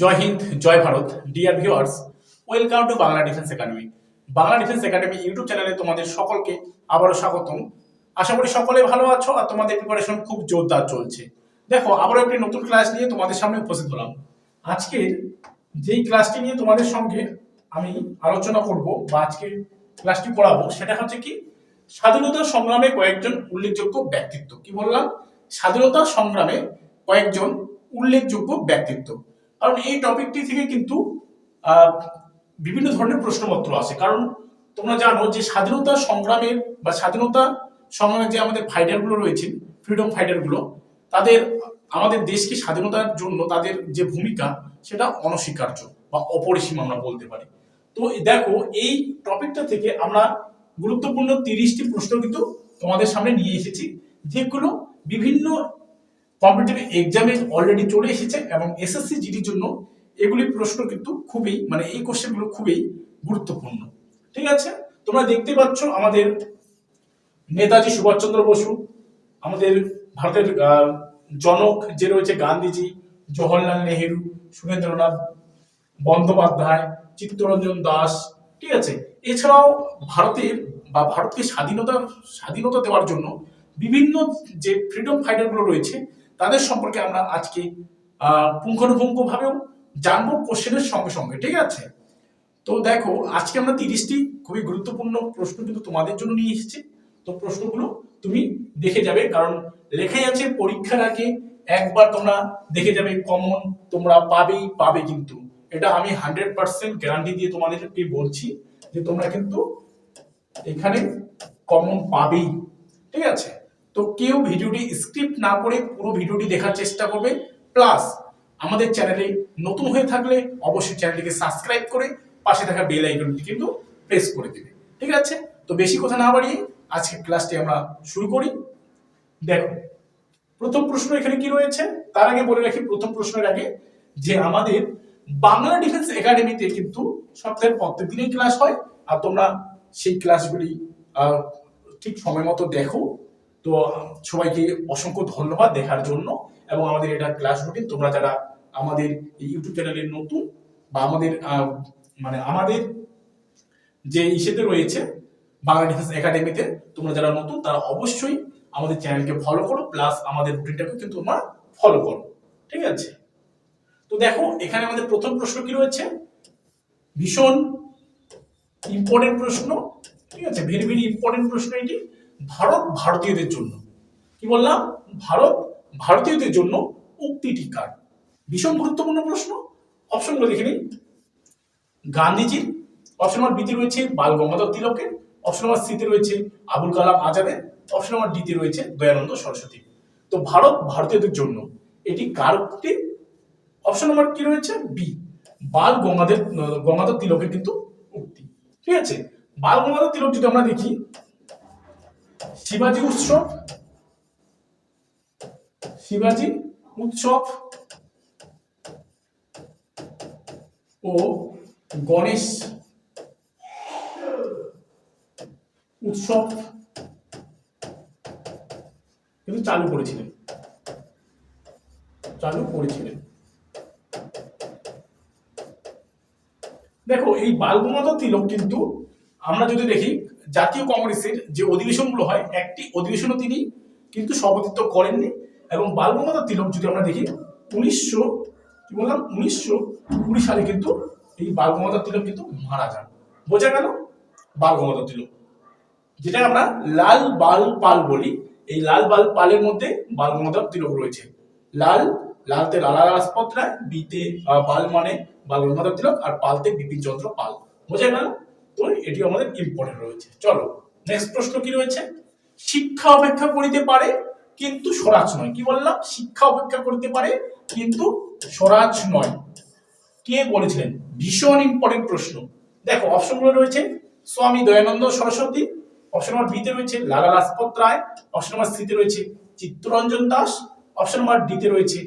জয় হিন্দ, জয় Bharat dear viewers welcome to Bangla defence academy Bangla defence academy YouTube চ্যানেলে তোমাদের সকলকে আবারও স্বাগতম। আশা করি সকলে ভালো আছো আর তোমাদের প্রিপারেশন খুব জোরদার চলছে। দেখো, আবারও একটি নতুন ক্লাস নিয়ে তোমাদের সামনে উপস্থিত হলাম। আজকের যেই ক্লাসটি নিয়ে তোমাদের সঙ্গে আমি আলোচনা করব বা আজকে ক্লাসটি পড়াবো, সেটা হচ্ছে কি, স্বাধীনতা সংগ্রামে কয়েকজন উল্লেখযোগ্য ব্যক্তিত্ব। কি বললাম? স্বাধীনতা সংগ্রামে কয়েকজন উল্লেখযোগ্য ব্যক্তিত্ব। কারণ এই টপিকটি থেকে কিন্তু বিভিন্ন ধরনের প্রশ্নপত্র আসে। কারণ তোমরা জানো যে স্বাধীনতা সংগ্রামের বা স্বাধীনতা সংগ্রামের যে আমাদের ফাইটারগুলো রয়েছে ফ্রিডম ফাইটারগুলো তাদের, আমাদের দেশকে স্বাধীনতার জন্য তাদের যে ভূমিকা, সেটা অনস্বীকার্য বা অপরিসীম আমরা বলতে পারি। তো দেখো, এই টপিকটা থেকে আমরা গুরুত্বপূর্ণ তিরিশটি প্রশ্ন কিন্তু তোমাদের সামনে নিয়ে এসেছি, যেগুলো বিভিন্ন কম্পিটিটিভ এক্সামে অলরেডি চলে এসেছে এবং এসএসসি জিডির জন্য এগুলি প্রশ্ন কিন্তু খুবই মানে এই কোশ্চেনগুলো খুবই গুরুত্বপূর্ণ। ঠিক আছে? তোমরা দেখতে পাচ্ছ আমাদের নেতাজি সুভাষচন্দ্র বসু, আমাদের ভারতের জনক যে রয়েছে গান্ধীজি, জওহরলাল নেহেরু, সুরেন্দ্রনাথ বন্দ্যোপাধ্যায়, চিত্তরঞ্জন দাস, ঠিক আছে? এছাড়াও ভারতের বা ভারতকে স্বাধীনতা স্বাধীনতা দেওয়ার জন্য বিভিন্ন যে ফ্রিডম ফাইটারগুলো রয়েছে তাদের সম্পর্কে আমরা আজকে পুঙ্খানুপুঙ্খভাবেও জানব কোশ্চেনের সঙ্গে সঙ্গে, ঠিক আছে? তো দেখো, আজকে আমরা তিরিশটি খুবই গুরুত্বপূর্ণ প্রশ্ন কিন্তু তোমাদের জন্য নিয়ে এসেছি। তো প্রশ্নগুলো তুমি দেখে যাবে, কারণ লেখাই আছে, পরীক্ষার আগে একবার তোমরা দেখে যাবে কমন তোমরা পাবেই, পাবে কিন্তু। এটা আমি হান্ড্রেড পার্সেন্ট গ্যারান্টি দিয়ে তোমাদেরকে বলছি যে তোমরা কিন্তু এখানে কমন পাবেই, ঠিক আছে? তো কেউ ভিডিওটি স্ক্রিপ্ট না করে পুরো ভিডিওটি দেখার চেষ্টা করবে। প্লাস আমাদের চ্যানেলে নতুন হয়ে থাকলে অবশ্যই চ্যানেলটিকে সাবস্ক্রাইব করে পাশে থাকা বেল আইকনটি কিন্তু প্রেস করে দেবে। ঠিক আছে? তো বেশি কথা না বাড়িয়ে আজকে ক্লাসটি আমরা শুরু করি। দেখো, প্রথম প্রশ্ন এখানে কি রয়েছে? তার আগে বলে রাখি, প্রথম প্রশ্নের আগে যে আমাদের বাংলা ডিফেন্স একাডেমিতে কিন্তু সপ্তাহের প্রত্যেক দিনই ক্লাস হয়। আর তোমরা সেই ক্লাসগুলি ঠিক সময় মতো দেখো। তো সবাইকে অসংখ্য ধন্যবাদ দেখার জন্য এবং আমাদের এটা ক্লাস রুটিন তোমরা যারা আমাদের এই ইউটিউব চ্যানেলের নতুন বা আমাদের মানে আমাদের যে ইসেতে রয়েছে, বাংলা ডিফেন্স একাডেমিতে তোমরা যারা নতুন, তারা অবশ্যই আমাদের চ্যানেলকে ফলো করো প্লাস আমাদের রুটিনটাকে কিন্তু তোমরা ফলো করো। ঠিক আছে? তো দেখো, এখানে আমাদের প্রথম প্রশ্ন কি রয়েছে? ভীষণ ইম্পর্টেন্ট প্রশ্ন। ঠিক আছে? ভেরি ভেরি ইম্পর্টেন্ট প্রশ্ন এটি। ভারত ভারতীয়দের জন্য। কি বললাম? ভারত ভারতীয়দের জন্য উক্তিটি কার ভীষণ গুরুত্বপূর্ণ প্রশ্ন। অপশনগুলো দেখে নিই। গান্ধীজির অপশন নম্বর বিতে রয়েছে বাল গঙ্গাধর তিলকের অপশন নম্বর সিতে রয়েছে আবুল কালাম আজাদের অপশন নম্বর ডিতে রয়েছে দয়ানন্দ সরস্বতী। তো ভারত ভারতীয়দের জন্য এটি কার উক্তি? অপশন নম্বর কি রয়েছে? বি বাল গঙ্গাধর গঙ্গাধর তিলকের কিন্তু উক্তি। ঠিক আছে? বাল গঙ্গাধর তিলক যদি আমরা দেখি শিবাজি উৎসব। শিবাজি উৎসব ও গণেশ উৎসব কিন্তু চালু করেছিলেন। চালু করেছিলেন। দেখো, এই বালগঙ্গাধর তিলক কিন্তু আমরা যদি দেখি, জাতীয় কংগ্রেসের যে অধিবেশনগুলো হয়, একটি অধিবেশনও তিনি কিন্তু সভাপতিত্ব করেননি এবং বালগঙ্গাধর তিলক যদি আমরা দেখি, উনিশশো, কি বললাম? উনিশশো কুড়ি সালে কিন্তু এই বালগঙ্গাধর তিলক কিন্তু মারা যান। বোঝা গেল বালগঙ্গাধর তিলক। যেটা আমরা লাল বাল পাল বলি। এই লাল বাল পালের মধ্যে বালগঙ্গাধর তিলক রয়েছে। লাল, লালতে লালা রাজপথ রায়, বিতে বাল মানে বালগঙ্গাধর তিলক আর পালতে বিপিন চন্দ্র পাল। বোঝা গেল? তো এটি আমাদের ইম্পর্টেন্ট রয়েছে। চলো নেক্সট প্রশ্ন কি রয়েছে? শিক্ষা অপেক্ষা করিতে পারে, কিন্তু স্বরাজ নয়। কি বললাম? শিক্ষা অপেক্ষা করতে পারে, কিন্তু স্বরাজ নয়। কে বলেছিলেন? ভীষণ ইম্পর্টেন্ট প্রশ্ন। দেখো অপশনগুলো রয়েছে। স্বামী দয়ানন্দ সরস্বতী অপশন নম্বর বিতে রয়েছে লালা লাজপত রায় অপশন নম্বর সিতে রয়েছে চিত্তরঞ্জন দাস অপশন নম্বর ডিতে রয়েছে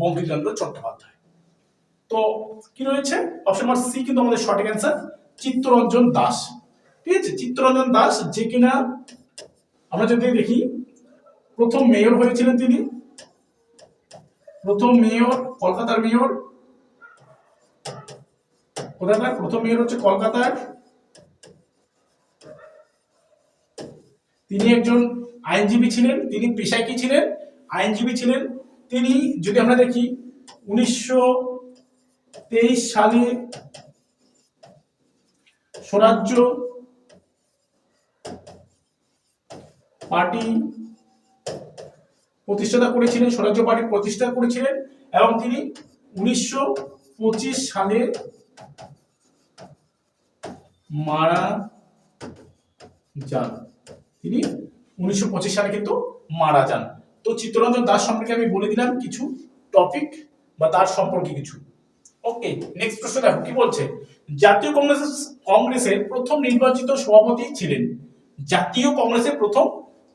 বঙ্কিমচন্দ্র চট্টোপাধ্যায়। তো, কি রয়েছে? অপশন নম্বর সি কিন্তু আমাদের সঠিক অ্যান্সার চিত্তরঞ্জন দাস। ঠিক আছে? চিত্তরঞ্জন দাস যে কিনা আমরা যদি দেখি, প্রথম মেয়র হয়েছিলেন তিনি। প্রথম মেয়র কলকাতার মেয়র। কোথাকার প্রথম মেয়র হচ্ছে কলকাতার। তিনি একজন আইনজীবী ছিলেন, তিনি পেশায় কি ছিলেন? আইনজীবী ছিলেন। তিনি যদি আমরা দেখি, উনিশশো তেইশ সালে স্বরাজ্য পার্টি প্রতিষ্ঠাতা করেছিলেন, স্বরাজ্য পার্টি প্রতিষ্ঠা করেছিলেন এবং তিনি উনিশশো পঁচিশ সালে মারা যান। তিনি উনিশশো পঁচিশ সালে কিন্তু মারা যান। তো চিত্তরঞ্জন দাস সম্পর্কে আমি বলে দিলাম কিছু টপিক বা তার সম্পর্কে কিছু। ওকে নেক্সট প্রশ্ন দেখো, কি বলছে? জাতীয় কংগ্রেস কংগ্রেসের প্রথম নির্বাচিত সভাপতি ছিলেন। জাতীয় কংগ্রেসের প্রথম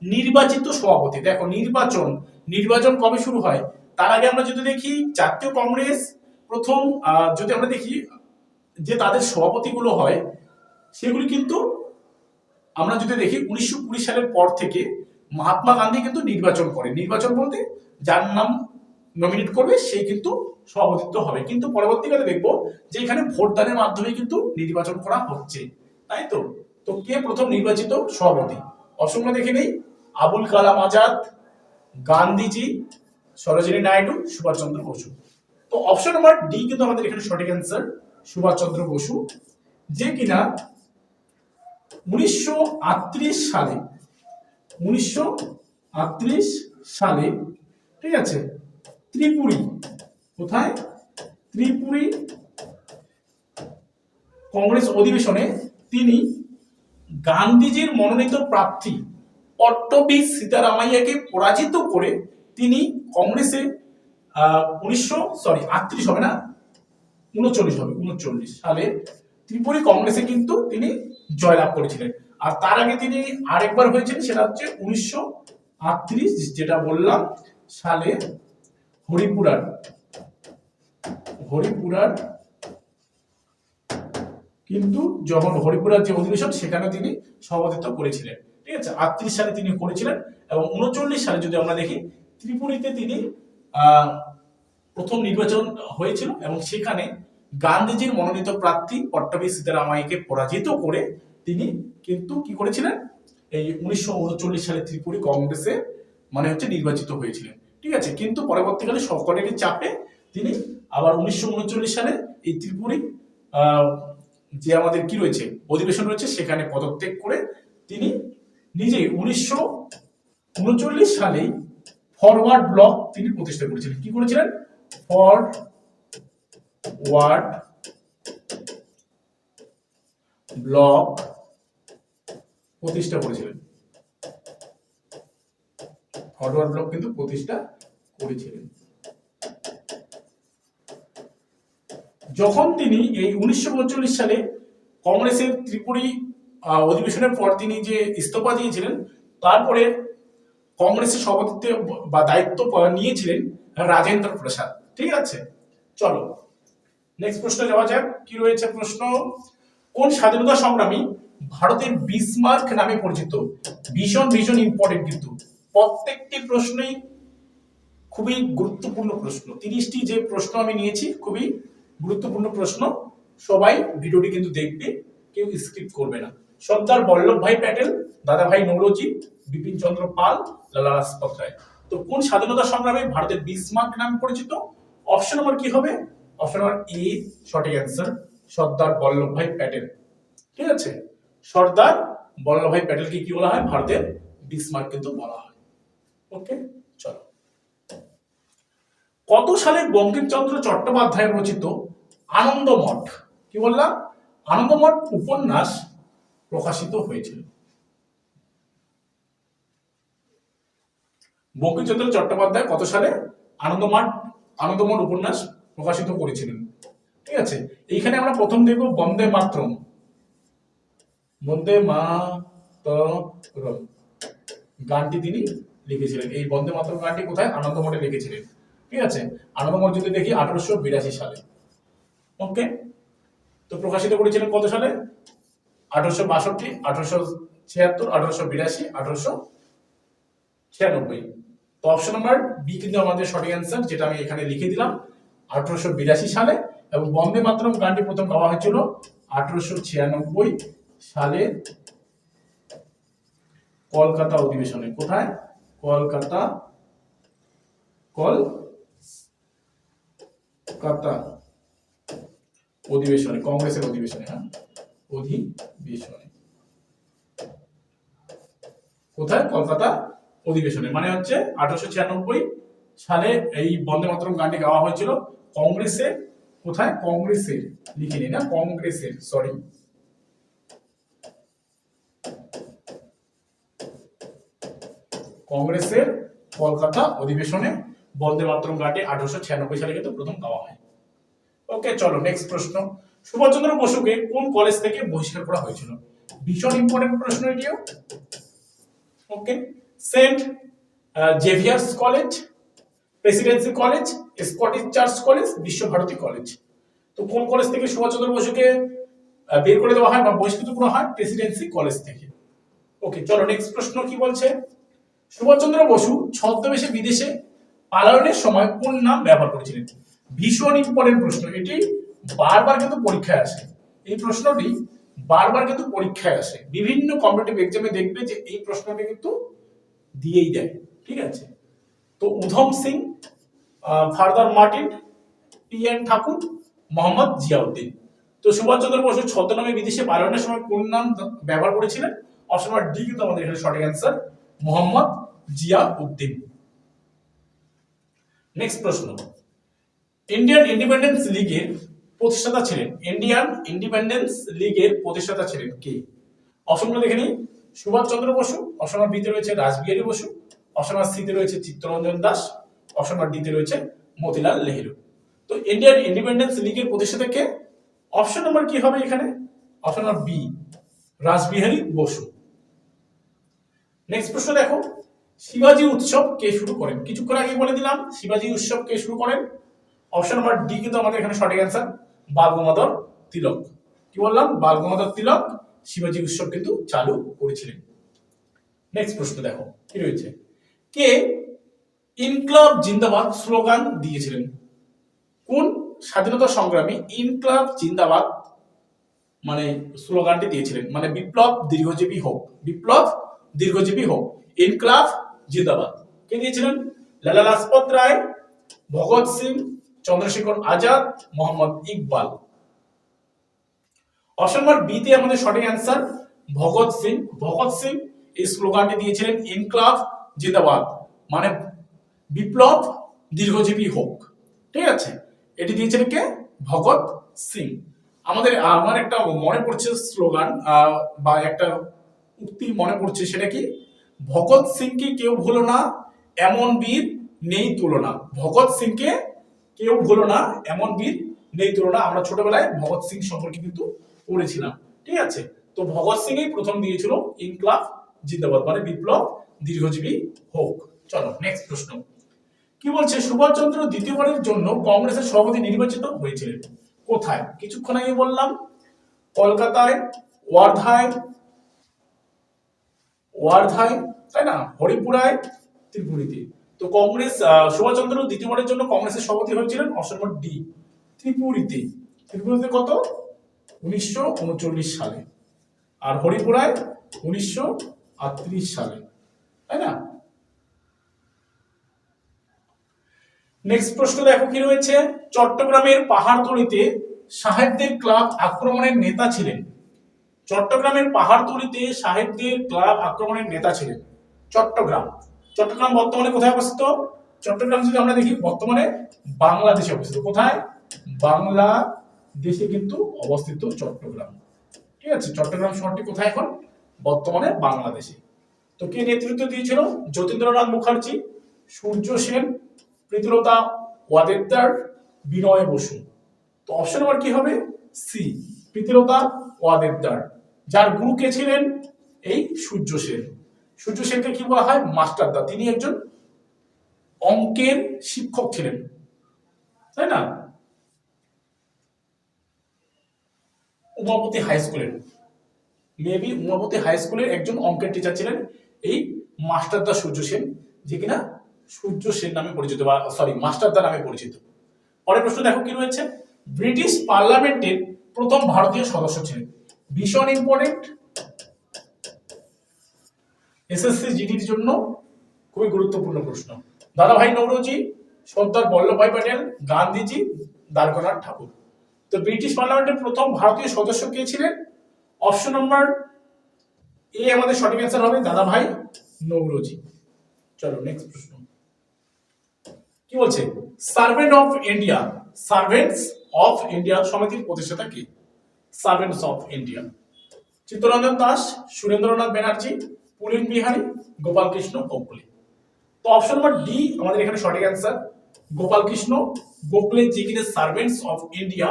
নির্বাচিত সভাপতি। দেখো, নির্বাচন নির্বাচন কবে শুরু হয়? তার আগে আমরা যদি দেখি, জাতীয় কংগ্রেস প্রথম যদি আমরা দেখি, যে তাদের সভাপতিগুলো হয়, সেগুলি কিন্তু আমরা যদি দেখি, উনিশশো কুড়ি সালের পর থেকে মহাত্মা গান্ধী কিন্তু নির্বাচন করে নির্বাচন বলতে যার নাম নমিনেট করবে সেই কিন্তু সভাপতিত্ব হবে। কিন্তু পরবর্তীকালে দেখব যে এখানে ভোটদানের মাধ্যমে কিন্তু নির্বাচন করা হচ্ছে। তাই তো? তো কে প্রথম নির্বাচিত? সভাপতি। অসংখ্য দেখে নেই। আবুল কালাম আজাদ, গান্ধীজি, সরোজিনী নাইডু, সুভাষচন্দ্র বসু। তো অপশন নাম্বার ডি কিন্তু আমাদের এখানে সঠিক অ্যান্সার সুভাষচন্দ্র বসু। যে কিনা উনিশশো আটত্রিশ সালে, উনিশশো আটত্রিশ সালে, ঠিক আছে? ত্রিপুরী। কোথায়? ত্রিপুরী কংগ্রেস অধিবেশনে তিনি গান্ধীজির মনোনীত প্রার্থী পট্টবি সীতারামাইয়াকে পরাজিত করে তিনি কংগ্রেসে উনিশশো সরি আটত্রিশ হবে না? উনচল্লিশ হবে, উনচল্লিশ সালে ত্রিপুরী কংগ্রেসে কিন্তু তিনি জয়লাভ করেছিলেন। আর তার আগে তিনি আরেকবার হয়েছিলেন সেটা হচ্ছে উনিশশো আটত্রিশ, যেটা বললাম, সালে হরিপুরার হরিপুরার কিন্তু যখন হরিপুরার যে অধিবেশন, সেখানে তিনি সভাপতিত্ব করেছিলেন। ঠিক আছে? আটত্রিশ সালে তিনি করেছিলেন এবং উনচল্লিশ সালে যদি আমরা দেখি, ত্রিপুরীতে তিনি প্রথম নির্বাচন হয়েছিল এবং সেখানে গান্ধীজির মনোনীত প্রার্থী পট্টবী সীতারামাইকে পরাজিত করে তিনি কিন্তু কি করেছিলেন? এই উনিশশো উনচল্লিশ সালে ত্রিপুরী কংগ্রেসে মানে হচ্ছে নির্বাচিত হয়েছিলেন। ঠিক আছে, কিন্তু পরবর্তীকালে সকলেরই চাপে তিনি আবার উনিশশো উনচল্লিশ সালে এই ত্রিপুরী যে আমাদের কি রয়েছে, অধিবেশন রয়েছে, সেখানে পদত্যাগ করে তিনি নিজেই উনিশশো উনচল্লিশ সালেই ফরওয়ার্ড ব্লক তিনি প্রতিষ্ঠা করেছিলেন। কি করেছিলেন? ফরওয়ার্ড ব্লক প্রতিষ্ঠা করেছিলেন। ফরওয়ার্ড ব্লক কিন্তু প্রতিষ্ঠা করেছিলেন। যখন তিনি এই উনিশশো সালে কংগ্রেসের ত্রিপুরী অধিবেশনের পর তিনি যে ইস্তফা দিয়েছিলেন, তারপরে কংগ্রেসের সভাপতিত্বে বা দায়িত্ব নিয়েছিলেন রাজেন্দ্র প্রসাদ। ঠিক আছে? চলো নেক্সট প্রশ্ন যাওয়া যাক, কি রয়েছে প্রশ্ন? কোন স্বাধীনতা সংগ্রামী ভারতের বিসমার্ক নামে পরিচিত? ভীষণ ভীষণ ইম্পর্টেন্ট কিন্তু। প্রত্যেকটি প্রশ্নই খুবই গুরুত্বপূর্ণ প্রশ্ন। তিরিশটি যে প্রশ্ন আমি নিয়েছি, খুবই গুরুত্বপূর্ণ প্রশ্ন। সবাই ভিডিওটি কিন্তু দেখবে, কেউ স্কিপ করবে না। সর্দার বল্লভভাই প্যাটেল, দাদাভাই নৌরজি বিপিন চন্দ্র পাল, লালা রায়। তো কোন স্বাধীনতা সংগ্রামে ভারতের বিসমার্ক নাম পরিচিত? অপশন নম্বর কি হবে? অপশন নম্বর এ সঠিক অ্যান্সার সর্দার বল্লভভাই প্যাটেল। ঠিক আছে? সর্দার বল্লভভাই প্যাটেলকে কি বলা হয়? ভারতের বিসমার্ক কিন্তু বলা হয়। ওকে চলো। কত সালে বঙ্কিমচন্দ্র চট্টোপাধ্যায় রচিত আনন্দমঠ, কি বললাম? আনন্দমঠ উপন্যাস প্রকাশিত হয়েছিল। বঙ্কিমচন্দ্র চট্টোপাধ্যায় কত সালে আনন্দমঠ আনন্দমঠ উপন্যাস প্রকাশিত করেছিলেন? ঠিক আছে, এইখানে আমরা প্রথম দেখব বন্দে মাতরম। বন্দে মাতরম। গানটি তিনি লিখেছিলেন। এই বন্দে মাতরম গানটি কোথায়? আনন্দমঠে লিখেছিলেন। ঠিক আছে? আনন্দমঠ যদি দেখি, আঠারোশো বিরাশি সালে। ওকে তো প্রকাশিত করেছিলেন কত সালে? আঠারোশো বাষট্টি, আঠারোশো ছিয়াত্তর, আঠারোশো বিরাশি, আঠারোশো ছিয়ানব্বই। তো অপশন নাম্বার বি কিন্তু আমাদের সঠিক অ্যান্সার যেটা আমি এখানে লিখে দিলাম, আঠারোশো বিরাশি সালে। এবং বন্দে মাতরম গানটি প্রথম গাওয়া হয়েছিল আঠারোশো ছিয়ানব্বই সালে কলকাতা অধিবেশনে। কোথায়? কলকাতা কলকাতা অধিবেশনে, কংগ্রেসের অধিবেশনে হ্যাঁ? অধিবেশনে। কোথায়? কলকাতা অধিবেশনে। মানে হচ্ছে আঠারোশো ছিয়ানব্বই সালে এই বন্দে মাতরম গানটি গাওয়া হয়েছিল। কংগ্রেসের কোথায়? কংগ্রেসের লিখিনি না কংগ্রেসের সরি কংগ্রেসের কলকাতা অধিবেশনে বন্দে মাতরম ঘাটে আঠারোশো ছিয়ানব্বই সালে কিন্তু প্রথম গাওয়া হয়। ওকে, চলো নেক্সট প্রশ্ন। সুভাষচন্দ্র বসুকে কোন কলেজ থেকে বহিষ্কার করা হয়েছিল? ভীষণ ইম্পর্টেন্ট প্রশ্ন এটিও। Okay, Saint Xavier's college, presidency college, Scottish Church college, Visvabharati college. তো কোন কলেজ থেকে সুভাষচন্দ্র বসুকে বের করে দেওয়া হয় বা বহিষ্কৃত করা হয়? প্রেসিডেন্সি কলেজ থেকে। ওকে, চলো নেক্সট প্রশ্ন কি বলছে? সুভাষচন্দ্র বসু ছদ্মবেশে বিদেশে পালায়নের সময় কোন নাম ব্যবহার করেছিলেন? ভীষণ ইম্পর্টেন্ট প্রশ্ন। এটি বারবার কিন্তু পরীক্ষায় আসে। এই প্রশ্নটি বারবার কিন্তু পরীক্ষায় আসে। বিভিন্ন কম্পিটিটিভ এক্সামে দেখবে যে এই প্রশ্নটি কিন্তু দিয়েই দেয়। ঠিক আছে? তো Udham Singh father Martin P N Thakur, Mohammad Ziauddin. তো সুভাষচন্দ্র বসু ছদ্মনামে বিদেশে পালায়নের সময় কোন নাম ব্যবহার করেছিলেন? অপশন ডি কিন্তু আমাদের এখানে সঠিক অ্যান্সার মোহাম্মদ জিয়া উদ্দিন। নেক্সট প্রশ্ন। ইন্ডিয়ান ইন্ডিপেন্ডেন্স লিগের প্রতিষ্ঠাতা ছিলেন। ইন্ডিয়ান ইন্ডিপেন্ডেন্স লিগের প্রতিষ্ঠাতা ছিলেন কে? অপশনগুলো দেখে নিই। সুভাষচন্দ্র বসু অপশন বিতে রয়েছে রাসবিহারী বসু অপশন সিতে রয়েছে চিত্তরঞ্জন দাস অপশন ডিতে রয়েছে মতিলাল নেহেরু। তো ইন্ডিয়ান ইন্ডিপেন্ডেন্স লিগের প্রতিষ্ঠাতা কে? অপশন নাম্বার কি হবে এখানে? Option B Rashbehari Basu. Next প্রশ্ন দেখো। শিবাজি উৎসব কে শুরু করেন? কিছুক্ষণ আগে বলে দিলাম, শিবাজি উৎসব কে শুরু করেন? অপশন নাম্বার ডি কিন্তু আমাদের এখানে সঠিক অ্যান্সার বাল গঙ্গাধর তিলক। কি বললাম? বাল গঙ্গাধর তিলক শিবাজি উৎসব কিন্তু চালু করেছিলেন। নেক্সট প্রশ্ন দেখো, কি রয়েছে? কে ইনকলাব জিন্দাবাদ স্লোগান দিয়েছিলেন? কোন স্বাধীনতা সংগ্রামী ইনক্লাব জিন্দাবাদ মানে স্লোগানটি দিয়েছিলেন? মানে বিপ্লব দীর্ঘজীবী হোক, বিপ্লব দীর্ঘজীবী হোক, ইনকলাব জিন্দাবাদ। কে দিয়েছিলেন? লালা লাজপত রায়, ভগৎ সিং, চন্দ্রশেখর আজাদ, মোহাম্মদ ইকবাল। অপশন নম্বর বি তে আমাদের সঠিক অ্যান্সার, ভগৎ সিং। ভগৎ সিং এই স্লোগানটি দিয়েছিলেন, ইনকলাব জিন্দাবাদ। মানে বিপ্লব দীর্ঘজীবী হোক। ঠিক আছে? এটি দিয়েছিলেন কে? ভগৎ সিং। আমাদের আমার একটা মনে পড়ছে স্লোগান বা একটা উক্তি মনে পড়ছে, সেটা কি? ভগৎ সিংকে কেউ ভুলো না, এমন বীর নেই তুলনা। ভগৎ সিংকে কেউ ভুলো না, এমন বীর নেই তুলনা। আমরা ছোটবেলায় ভগৎ সিং সম্পর্কে কিন্তু পড়েছিলাম, ঠিক আছে? তো ভগৎ সিং এই প্রথম দিয়েছিল ইনকলাব জিন্দাবাদ মানে বিপ্লব দীর্ঘজীবী হোক। চলো নেক্সট প্রশ্ন। কি বলছে, সুভাষচন্দ্র দ্বিতীয়বারের জন্য কংগ্রেসের সভাপতি নির্বাচিত হয়েছিলেন? কোথায়? কিছুক্ষণ আগে বললাম, কলকাতায়, ওয়ার্ধায় ওয়ার্ধায়, তাই না? হরিপুরায়, ত্রিপুরীতে। তো কংগ্রেস সুভাষচন্দ্র দ্বিতীয়বারের জন্য কংগ্রেসের সভাপতি হয়েছিলেন অপশন ডি, ত্রিপুরীতে। ত্রিপুরীতে কত? উনিশশো উনচল্লিশ সালে। আর হরিপুরায় উনিশশো আটত্রিশ সালে। তাই না? নেক্সট প্রশ্ন দেখো কি রয়েছে? চট্টগ্রামের পাহাড়তলিতে সাহেবদের ক্লাব আক্রমণের নেতা ছিলেন। চট্টগ্রামের পাহাড়তলিতে সাহেবদের ক্লাব আক্রমণের নেতা ছিলেন। চট্টগ্রাম। চট্টগ্রাম বর্তমানে কোথায় অবস্থিত? চট্টগ্রাম যদি আমরা দেখি, বর্তমানে বাংলাদেশে অবস্থিত। কোথায়? বাংলাদেশে কিন্তু অবস্থিত চট্টগ্রাম। ঠিক আছে, চট্টগ্রাম শহরটি কোথায় এখন? বর্তমানে বাংলাদেশে। তো কে নেতৃত্ব দিয়েছিল? যতীন্দ্রনাথ মুখার্জি, সূর্য সেন, প্রীতিলতা ওয়াদেদার, বিনয় বসু। তো অপশন নাম্বার কি হবে? সি প্রীতিলতা ওয়াদেদার। যার গুরু কে ছিলেন? এই সূর্য সেন। সূর্য সেনকে কি বলা হয়? মাস্টারদা তিনি একজন অঙ্কের শিক্ষক ছিলেন। তাই না? উমাপতি হাই স্কুলের। মেবি উমাপতি হাই স্কুলের একজন অঙ্কের টিচার ছিলেন এই মাস্টারদা সূর্য সেন, যে কিনা সূর্য সেন নামে পরিচিত বা সরি মাস্টারদা নামে পরিচিত। পরের প্রশ্ন দেখো কি রয়েছে? ব্রিটিশ পার্লামেন্টের প্রথম ভারতীয় সদস্য ছিলেন। ভীষণ ইম্পর্টেন্ট এসএসসি জিডির জন্য খুবই গুরুত্বপূর্ণ প্রশ্ন। দাদাভাই নৌরজি, সর্দার বল্লভভাই প্যাটেল, গান্ধীজি, দ্বারকানাথ ঠাকুর। তো ব্রিটিশ পার্লামেন্টের প্রথম ভারতীয় সদস্য কে ছিলেন? অপশন নাম্বার এ আমাদের সঠিক অ্যান্সার হবে দাদাভাই নৌরজি। চলো নেক্সট প্রশ্ন। কি বলছে? Servant of India servants of India সমিতির প্রতিষ্ঠাতা কি? Servants of India Chittaranjan Das Surendranath Banerjee Pulin Bihari Gopal Krishna Gokhale তো অপশন নাম্বার ডি আমাদের এখানে সঠিক অ্যান্সার গোপাল কৃষ্ণ গোখলে যে কিনা সার্ভেন্টস অফ ইন্ডিয়া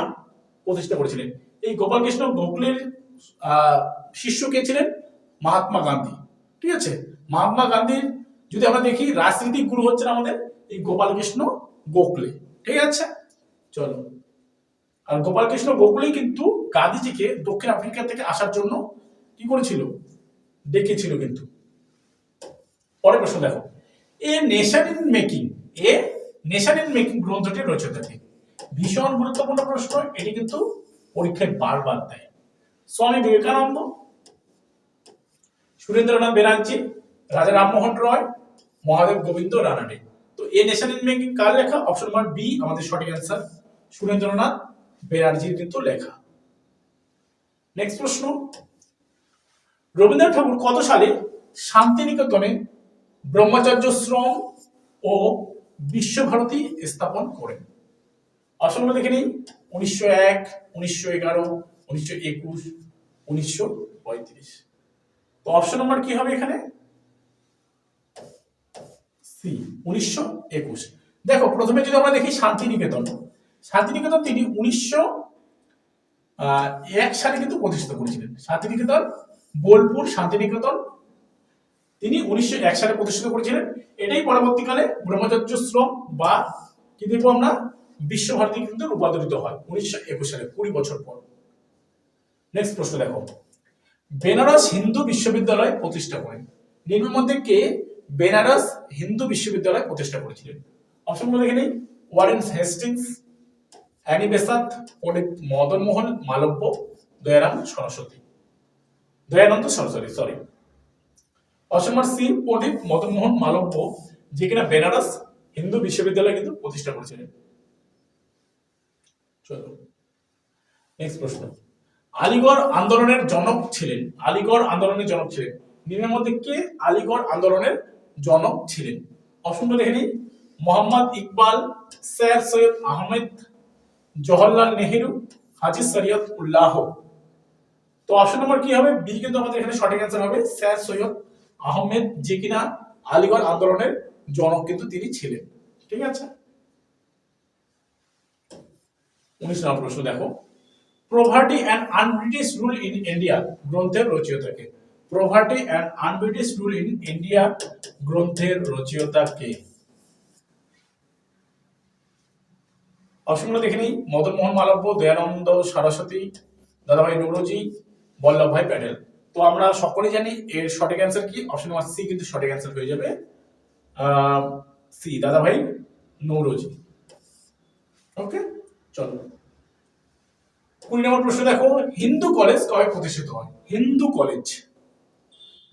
প্রতিষ্ঠা করেছিলেন। এই গোপাল কৃষ্ণ গোখলের শিষ্য কে ছিলেন? মহাত্মা গান্ধী ঠিক আছে? মহাত্মা গান্ধীর যদি আমরা দেখি, রাজনীতিক গুরু হচ্ছেন আমাদের এই গোপাল কৃষ্ণ গোখলে ঠিক আছে? চলো। আর গোপাল কৃষ্ণ গোখলেই কিন্তু গান্ধীজিকে দক্ষিণ আফ্রিকা থেকে আসার জন্য কি করেছিল? ডেকেছিল কিন্তু। পরের প্রশ্ন দেখো। A nation in making a nation in making গ্রন্থটি রচিত কে ভীষণ গুরুত্বপূর্ণ প্রশ্ন, এটি কিন্তু পরীক্ষায় বারবার দেয়। স্বামী বিবেকানন্দ, সুরেন্দ্রনাথ ব্যানার্জি, রাজা রামমোহন রয়, মহাদেব গোবিন্দ রানাডে। তো এ নেশন ইন মেকিং কার লেখা? অপশন নাম্বার বি আমাদের সঠিক অ্যান্সার সুরেন্দ্রনাথ ব্যানার্জির কিন্তু লেখা। নেক্সট প্রশ্ন। রবীন্দ্রনাথ ঠাকুর কত সালে শান্তিনিকেতনে ব্রহ্মাচার্য শ্রম ও বিশ্বভারতী স্থাপন করেন? অপশনগুলো দেখে নিই। উনিশশো এক, উনিশশো এগারো, উনিশশো একুশ, উনিশশো পঁয়ত্রিশ। তো অপশন নাম্বার কি হবে এখানে? সি উনিশশো একুশ। দেখো, প্রথমে যদি আমরা দেখি শান্তিনিকেতন শান্তিনিকেতন তিনি উনিশশো এক সালে কিন্তু প্রতিষ্ঠিত করেছিলেন। শান্তিনিকেতন বোলপুর শান্তিনিকেতন তিনি উনিশশো এক সালে প্রতিষ্ঠিত করেছিলেন। এটাই পরবর্তীকালে ব্রহ্মচর্য শ্রম বা কি দেখব আমরা? বিশ্বভারতী কিন্তু রূপান্তরিত হয় উনিশশো একুশ সালে, কুড়ি বছর পর। নেক্সট প্রশ্ন দেখো। বেনারস হিন্দু বিশ্ববিদ্যালয় প্রতিষ্ঠা করেন। নিম্নের মধ্যে কে বেনারস হিন্দু বিশ্ববিদ্যালয় প্রতিষ্ঠা করেছিলেন? অপশনগুলো দেখে নিই। Warren Hastings Pandit Madan Mohan, Malaviya, Dayaram Saraswati. Dayananda Saraswati sorry number C, Pandit Madan Mohan, Malaviya, যে কিনা বেনারস হিন্দু বিশ্ববিদ্যালয় কিন্তু প্রতিষ্ঠা করেছিলেন। নেক্সট প্রশ্ন। আলিগড় আন্দোলনের জনক ছিলেন। আলিগড় আন্দোলনের জনক ছিলেন। নিম্নের মধ্যে কে আলিগড় আন্দোলনের জনক ছিলেন? অপশনটা দেখে নিই। মোহাম্মদ ইকবাল, স্যার সৈয়দ আহমেদ জওহরলাল নেহেরু, হাজি শরিয়ত উল্লাহ। তো অপশন নম্বর কি হবে? বি কিন্তু আমাদের এখানে সঠিক অ্যান্সার হবে, স্যার সৈয়দ আহমেদ যে কিনা আলিগড় আন্দোলনের জনক কিন্তু তিনি ছিলেন। ঠিক আছে? উনিশ নম্বর প্রশ্ন দেখো। Poverty and un-British rule in India গ্রন্থের রচয়িতা কে poverty and un-British rule in India গ্রন্থের রচয়িতা কে অপশনগুলো দেখে নিই। মদন মোহন মালব্য দয়ানন্দ সরস্বতী, দাদাভাই নৌরজি বল্লভভাই প্যাটেল তো আমরা সকলেই জানি এর সঠিক অ্যান্সার কি? অপশন নাম্বার সি কিন্তু সঠিক অ্যান্সার হয়ে যাবে। সি দাদাভাই নৌরজি। ওকে চলো। কুড়ি নম্বর প্রশ্ন দেখো। হিন্দু কলেজ কবে প্রতিষ্ঠিত হয়? হিন্দু কলেজ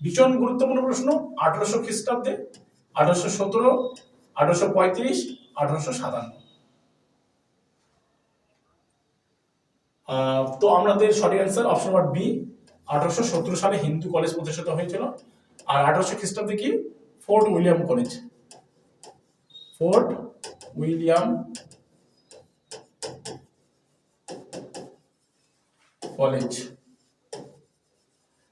ভীষণ গুরুত্বপূর্ণ প্রশ্ন। আঠারোশো খ্রিস্টাব্দে, আঠারোশো সতেরো, আঠারোশো পঁয়ত্রিশ, আঠারোশো সাতান্ন। তো আমাদের সঠিক অ্যান্সার অপশন নাম্বার বি আঠারোশো সতেরো সালে হিন্দু কলেজ প্রতিষ্ঠিত হয়েছিল। আর আঠারোশো খ্রিস্টাব্দে কি? Fort William college Fort William college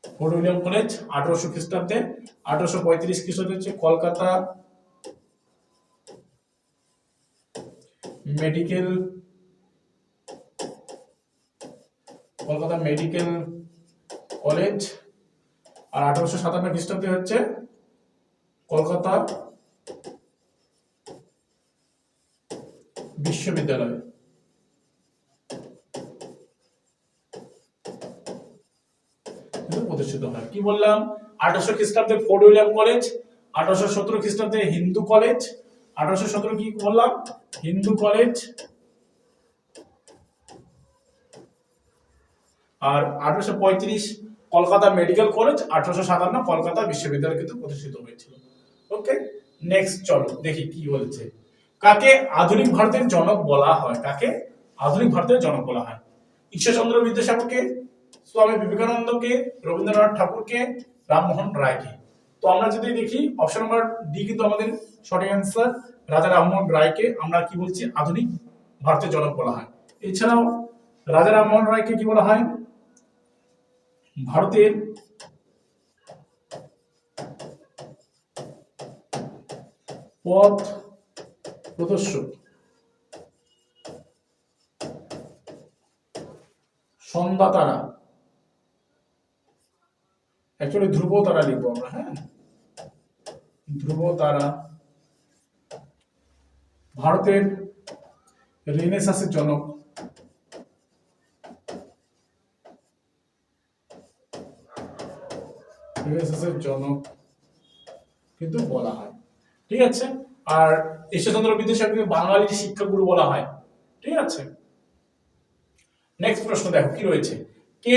Fort William college আঠারোশো খ্রিস্টাব্দে। আঠারোশো পঁয়ত্রিশ খ্রিস্টাব্দে হচ্ছে Kolkata. Medical Kolkata medical college আর আঠারোশো সাতান্ন খ্রিস্টাব্দে হচ্ছে কলকাতা বিশ্ববিদ্যালয়। প্রতিষ্ঠিত হয়। কি বললাম? আঠারোশো খ্রিস্টাব্দে ফোর্ট উইলিয়াম কলেজ, আঠারোশো সতেরো খ্রিস্টাব্দে হিন্দু কলেজ, আঠারোশো সতেরো কি বললাম? হিন্দু কলেজ আর আঠারোশো পঁয়ত্রিশ কলকাতা মেডিকেল কলেজ, আঠারোশো সাতান্ন কলকাতা বিশ্ববিদ্যালয় কিন্তু প্রতিষ্ঠিত হয়েছিল। ওকে নেক্সট চলো, দেখি কি বলছে। কাকে আধুনিক ভারতের জনক বলা হয়? কাকে আধুনিক ভারতের জনক বলা হয়? ঈশ্বরচন্দ্র বিদ্যাসাগরকে, স্বামী বিবেকানন্দকে, রবীন্দ্রনাথ ঠাকুরকে, রামমোহন রায়কে। তো আমরা যদি দেখি অপশন নাম্বার ডি কিন্তু আমাদের সঠিক অ্যান্সার রাজা রামমোহন রায়কে আমরা কি বলছি? আধুনিক ভারতের জনক বলা হয়। এছাড়াও রাজা রামমোহন রায়কে কি বলা হয়? ভারতের পথ প্রদর্শক, সন্ধ্যা তারা। অ্যাকচুয়ালি ধ্রুব তারা লিখব আমরা হ্যাঁ? ধ্রুব তারা ভারতের রেনেসাসের জনক। রেনেসাসের জনক কিন্তু বলা হয়। ঠিক আছে? আর ঈশ্বরচন্দ্র বিদ্যাসাগরকে বাঙালির শিক্ষাগুরু বলা হয়, ঠিক আছে? নেক্সট প্রশ্ন দেখো, কি রয়েছে? কে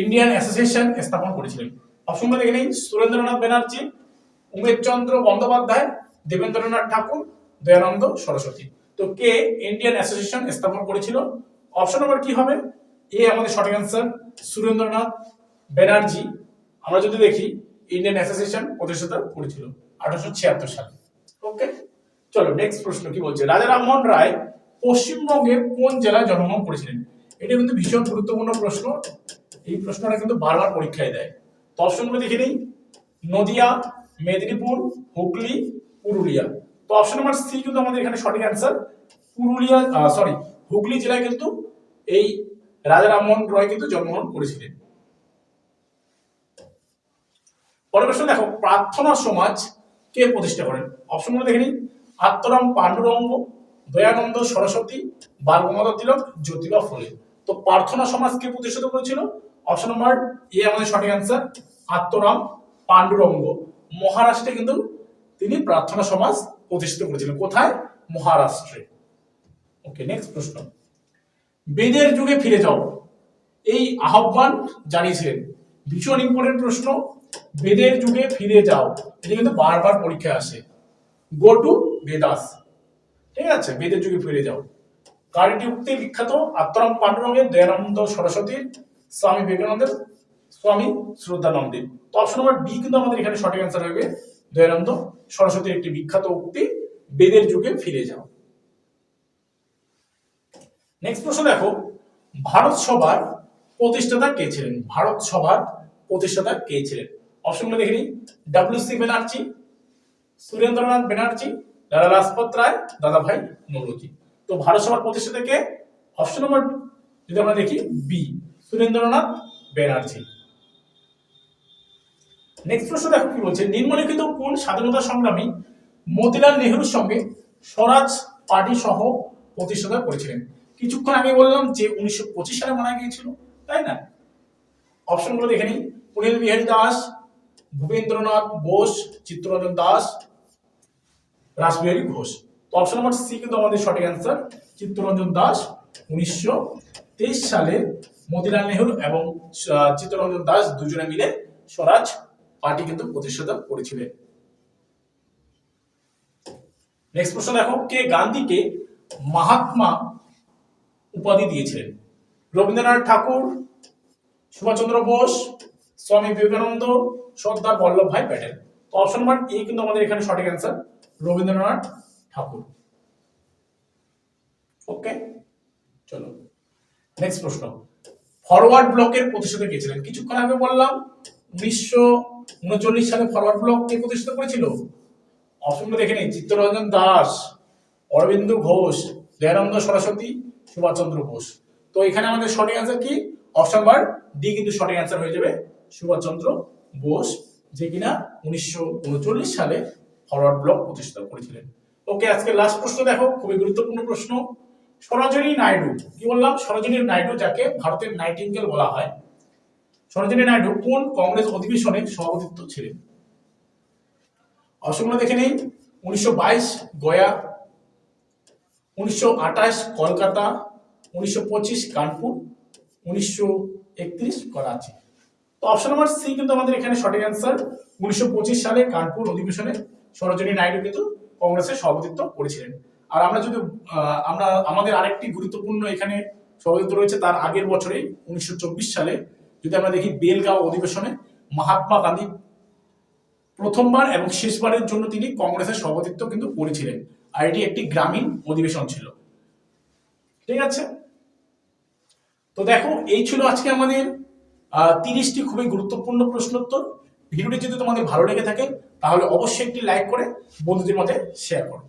ইন্ডিয়ান অ্যাসোসিয়েশন স্থাপন করেছিলেন? অপশনটা দেখে নেই। সুরেন্দ্রনাথ ব্যানার্জি উমেশ চন্দ্র বন্দ্যোপাধ্যায়, দেবেন্দ্রনাথ ঠাকুর, দয়ানন্দ সরস্বতী। তো কে ইন্ডিয়ান অ্যাসোসিয়েশন স্থাপন করেছিল? অপশন নম্বর কি হবে? এ আমাদের সঠিক অ্যান্সার সুরেন্দ্রনাথ ব্যানার্জি। আমরা যদি দেখি ইন্ডিয়ান অ্যাসোসিয়েশন প্রতিষ্ঠাতা করেছিল আঠারোশো ছিয়াত্তর সালে। ওকে চলো নেক্সট প্রশ্ন কি বলছে? রাজা রামমোহন রায় পশ্চিমবঙ্গের কোন জেলায় জন্মগ্রহণ করেছিলেন? এটা কিন্তু ভীষণ গুরুত্বপূর্ণ প্রশ্ন। এই প্রশ্নটা কিন্তু বারবার পরীক্ষায় দেয়। অপশনগুলো দেখে নিই। নদিয়া, মেদিনীপুর, হুগলি, পুরুলিয়া। তো অপশন নাম্বার সি কিন্তু আমাদের এখানে সঠিক অ্যান্সার পুরুলিয়া সরি হুগলি জেলায় কিন্তু এই রাজা রামমোহন রয় কিন্তু জন্মগ্রহণ করেছিলেন। পরের প্রশ্ন দেখো, প্রার্থনা সমাজ কে প্রতিষ্ঠা করেন? অপশনগুলো দেখে নিই। আত্মরাম পাণ্ডুরঙ্গ, দয়ানন্দ সরস্বতী, বালগঙ্গাধর তিলক, জ্যোতিবা ফুলে। তো প্রার্থনা সমাজ কে প্রতিষ্ঠিত করেছিল? অপশন নম্বর এ আমাদের সঠিক অ্যান্সার আত্মরাম পাণ্ডুরঙ্গ। মহারাষ্ট্রে কিন্তু তিনি প্রার্থনা সমাজ প্রতিষ্ঠিত করেছিলেন। কোথায়? মহারাষ্ট্রে। ওকে নেক্সট প্রশ্ন। বেদের যুগে ফিরে যাও। এই আহ্বান জানিয়েছিলেন। ভীষণ ইম্পর্টেন্ট প্রশ্ন। বেদের যুগে ফিরে যাও। এটা কিন্তু বারবার পরীক্ষায় আসে। গো টু বেদাস ঠিক আছে? বেদের যুগে ফিরে যাও। কারিটি উক্তি বিখ্যাত। আত্মারাম পাণ্ডুরঙ্গের দয়ানন্দ সরস্বতীর স্বামী বিবেকানন্দের, স্বামী শ্রদ্ধানন্দের। তো অপশন নম্বর ডি কিন্তু আমাদের এখানে সঠিক অ্যান্সার হবে দয়ানন্দ সরস্বতীর একটি বিখ্যাত উক্তি, বেদের যুগে ফিরে যাও। নেক্সট প্রশ্ন দেখো। ভারত সভার প্রতিষ্ঠাতা কে ছিলেন? ভারত সভার প্রতিষ্ঠাতা কে ছিলেন? অপশনগুলো দেখে নিই ডাব্লিউ সি ব্যানার্জি সুরেন্দ্রনাথ ব্যানার্জি লালা লাজপত রায় দাদাভাই নৌরজি তো ভারত সভার প্রতিষ্ঠাতা অপশন নম্বর যদি আমরা দেখি বি সুরেন্দ্রনাথ ব্যানার্জি নেক্সট প্রশ্ন দেখো কি বলছে, নিম্নলিখিত কোন স্বাধীনতা সংগ্রামী মতিলাল নেহরুর সঙ্গে স্বরাজ পার্টি সহ প্রতিষ্ঠাতা করেছিলেন? কিছুক্ষণ আগে বললাম যে উনিশশো পঁচিশ সালে মারা গিয়েছিল, তাই না? অপশনগুলো দেখে নিই। পুনীল বিহারী দাস ভূপেন্দ্রনাথ বোস, চিত্তরঞ্জন দাস, রাসবিহারী ঘোষ। তো অপশন নাম্বার সি কিন্তু আমাদের সঠিক অ্যান্সার চিত্তরঞ্জন দাস উনিশশো তেইশ সালে মতিলাল নেহরু এবং চিত্তরঞ্জন দাস দুজনে মিলে স্বরাজ পার্টি কিন্তু প্রতিষ্ঠাতা করেছিলেন। নেক্সট প্রশ্ন দেখো, কে গান্ধীকে মাহাত্মা উপাধি দিয়েছিলেন? রবীন্দ্রনাথ ঠাকুর, সুভাষচন্দ্র বোস স্বামী বিবেকানন্দ, সর্দার বল্লভ ভাই প্যাটেল। তো অপশন নাম্বার এ কিন্তু আমাদের এখানে সঠিক অ্যান্সার রবীন্দ্রনাথ ঠাকুর। ওকে চলো। নেক্সট প্রশ্ন। ফরওয়ার্ড ব্লকের প্রতিষ্ঠাতা কে ছিলেন? কিছুক্ষণ আগে বললাম, উনিশশো উনচল্লিশ সালে ফরওয়ার্ড ব্লক কে প্রতিষ্ঠা করেছিল? অপশনগুলো দেখে নিই, চিত্তরঞ্জন দাস, অরবিন্দ ঘোষ, দয়ানন্দ সরস্বতী, সুভাষচন্দ্র বোস। তো এখানে আমাদের সঠিক অ্যান্সার কি? অপশন বার ডি কিন্তু সঠিক অ্যান্সার হয়ে যাবে। সুভাষচন্দ্র বোস, যে কিনা উনিশশো উনচল্লিশ সালে ফরওয়ার্ড ব্লক প্রতিষ্ঠা করেছিলেন। ওকে আজকে লাস্ট প্রশ্ন দেখো, খুবই গুরুত্বপূর্ণ প্রশ্ন। সরোজিনী নাইডু, কি বললাম? সরোজিনী নাইডু যাকে ভারতের নাইটিঙ্গেল বলা হয়। সরোজিনী নাইডু কোন কংগ্রেস অধিবেশনে সভাপতিত্ব ছিলেন? অসমগুলো দেখে নেই। উনিশশো গয়া, উনিশশো আঠাশ কলকাতা, উনিশশো পঁচিশ কানপুর, উনিশশো একত্রিশ করা আছে তো অপশন নাম্বার সি কিন্তু আমাদের এখানে সঠিক অ্যান্সার উনিশশো পঁচিশ সালে কানপুর অধিবেশনে সরোজিনী নাইডু কিন্তু কংগ্রেসের সভাপতিত্ব করেছিলেন। আর আমরা যদি আমরা, আমাদের আরেকটি গুরুত্বপূর্ণ এখানে সভাপতিত্ব রয়েছে তার আগের বছরে উনিশশো চব্বিশ সালে। যদি আমরা দেখি বেলগাঁও অধিবেশনে মহাত্মা গান্ধী প্রথমবার এবং শেষবারের জন্য তিনি কংগ্রেসের সভাপতিত্ব কিন্তু করেছিলেন। আর এটি একটি গ্রামীণ অধিবেশন ছিল। ঠিক আছে? তো দেখো, এই ছিল আজকে আমাদের তিরিশটি খুবই গুরুত্বপূর্ণ প্রশ্নোত্তর। ভিডিওটি যদি তোমাদের ভালো লেগে থাকে, তাহলে অবশ্যই একটি লাইক করে বন্ধুদের মধ্যে শেয়ার করো।